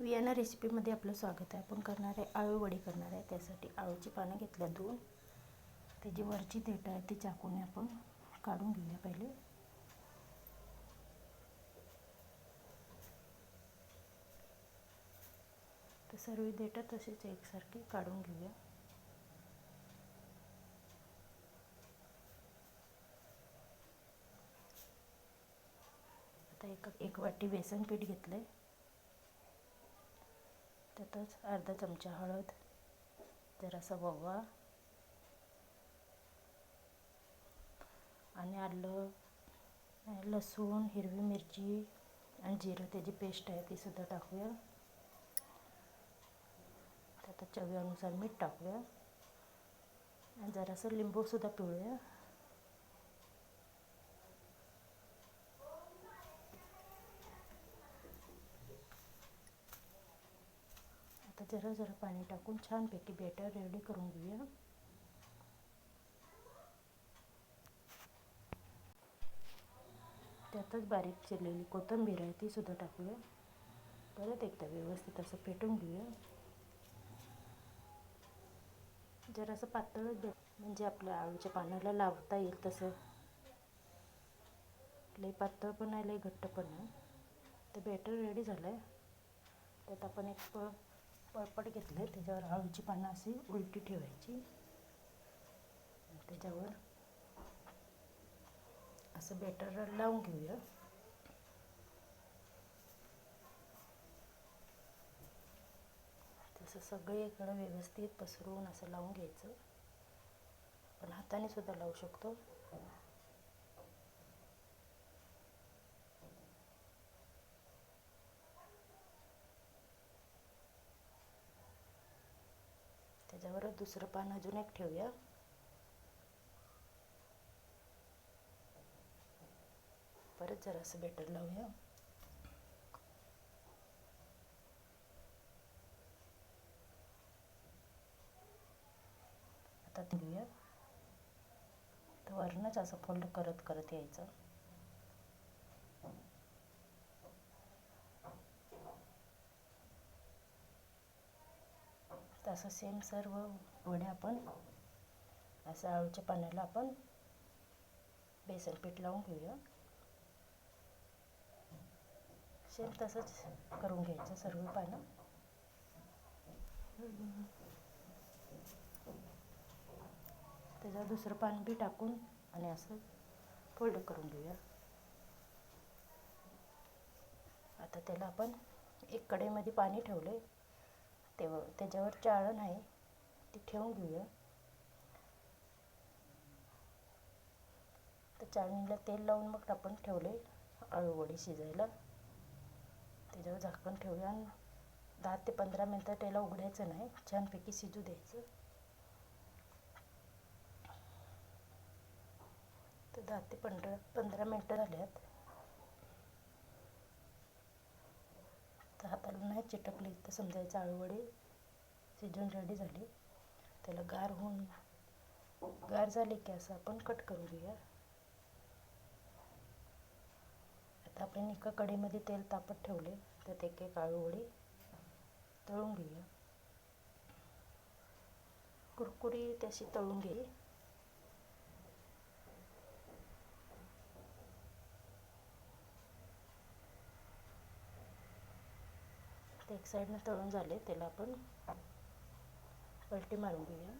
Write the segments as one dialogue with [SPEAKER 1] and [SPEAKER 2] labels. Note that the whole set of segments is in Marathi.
[SPEAKER 1] वियाना रेसिपीमध्ये आपलं स्वागत आहे. आपण करणार आहे आळू वडी करणार आहे. त्यासाठी आळूची पानं घेतल्या दोन. त्याची वरची देठ आहे ती चाकूने आपण काढून घेऊया पहिले. तर सर्व देठ तसेच एकसारखी काढून घेऊया. आता एक एक वाटी बेसन पीठ घेतलं आहे त्यातच अर्धा चमचा हळद जरासा ववा आणि आलं लसूण हिरवी मिरची आणि जिरं. त्याची पेस्ट आहे ती सुद्धा टाकूया. त्यात चवीनुसार मीठ टाकूया. आणि जरासं लिंबूसुद्धा पिळूया. आता जरा जरा पाणी टाकून छानपैकी बेटर रेडी करून घेऊया. त्यातच बारीक चिरलेली कोथिंबीर आहे ती सुद्धा टाकूया. परत एकदा व्यवस्थित असं पेटून घेऊया. जरासं पातळच बे म्हणजे आपल्या आळूच्या पानाला लावता येईल तसं. लई पातळ पण आहे लई घट्ट पण आहे ते बेटर रेडी झालं आहे त्यात आपण एक पळपट घेतलं त्याच्यावर आळूची पानं अशी उलटी ठेवायची. त्याच्यावर असं बेटर लावून घेऊया. तसं सगळीकडं व्यवस्थित पसरवून असं लावून घ्यायचं. पण हाताने सुद्धा लावू शकतो. त्याच्यावर दुसरं पान अजून एक ठेवूया. परत जरासं बेटर लावूया. आता घेऊया तर वरणच असं फोल्ड करत करत यायचं. तसं सेम सर्व वड्या आपण असं आळूच्या पाण्याला आपण बेसन पीठ लावून घेऊया. सेम तसंच करून घ्यायचं सर्व पानं. त्याच्यावर दुसरं पान बी टाकून आणि असं फोल्ड करून घेऊया. आता त्याला आपण एक कढईमध्ये पाणी ठेवलं आहे तेव्हा त्याच्यावर चाळण आहे ती ठेवून घेऊया. तर चाळणीला तेल लावून मग आपण ठेवले आळूवडी शिजायला. त्याच्यावर झाकण ठेवूया आणि दहा ते पंधरा मिनटं त्याला उघडायचं नाही छानपैकी शिजू द्यायचं. तर दहा ते पंधरा पंधरा मिनटं झाल्यात तर हाताला नाही चिटकली तर समजायचं आळूवडी शिजून रेडी झाली. त्याला गार होऊन गार झाले की असं आपण कट करून घेऊया. आता आपण एका कडीमध्ये तेल तापत ठेवले त्यात एक एक आळूवडी तळून घेऊया. कुरकुरी त्याशी तळून घेई ते एक साईडनं तळून झाले त्याला आपण पलटी मारून घेऊया.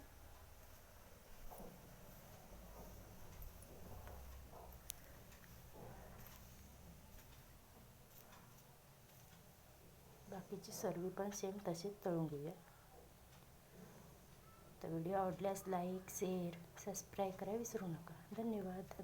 [SPEAKER 1] बाकीची सर्व पण सेम तसेच तळून घेऊया. तर व्हिडिओ आवडल्यास लाईक शेअर सबस्क्राईब करा विसरू नका. धन्यवाद.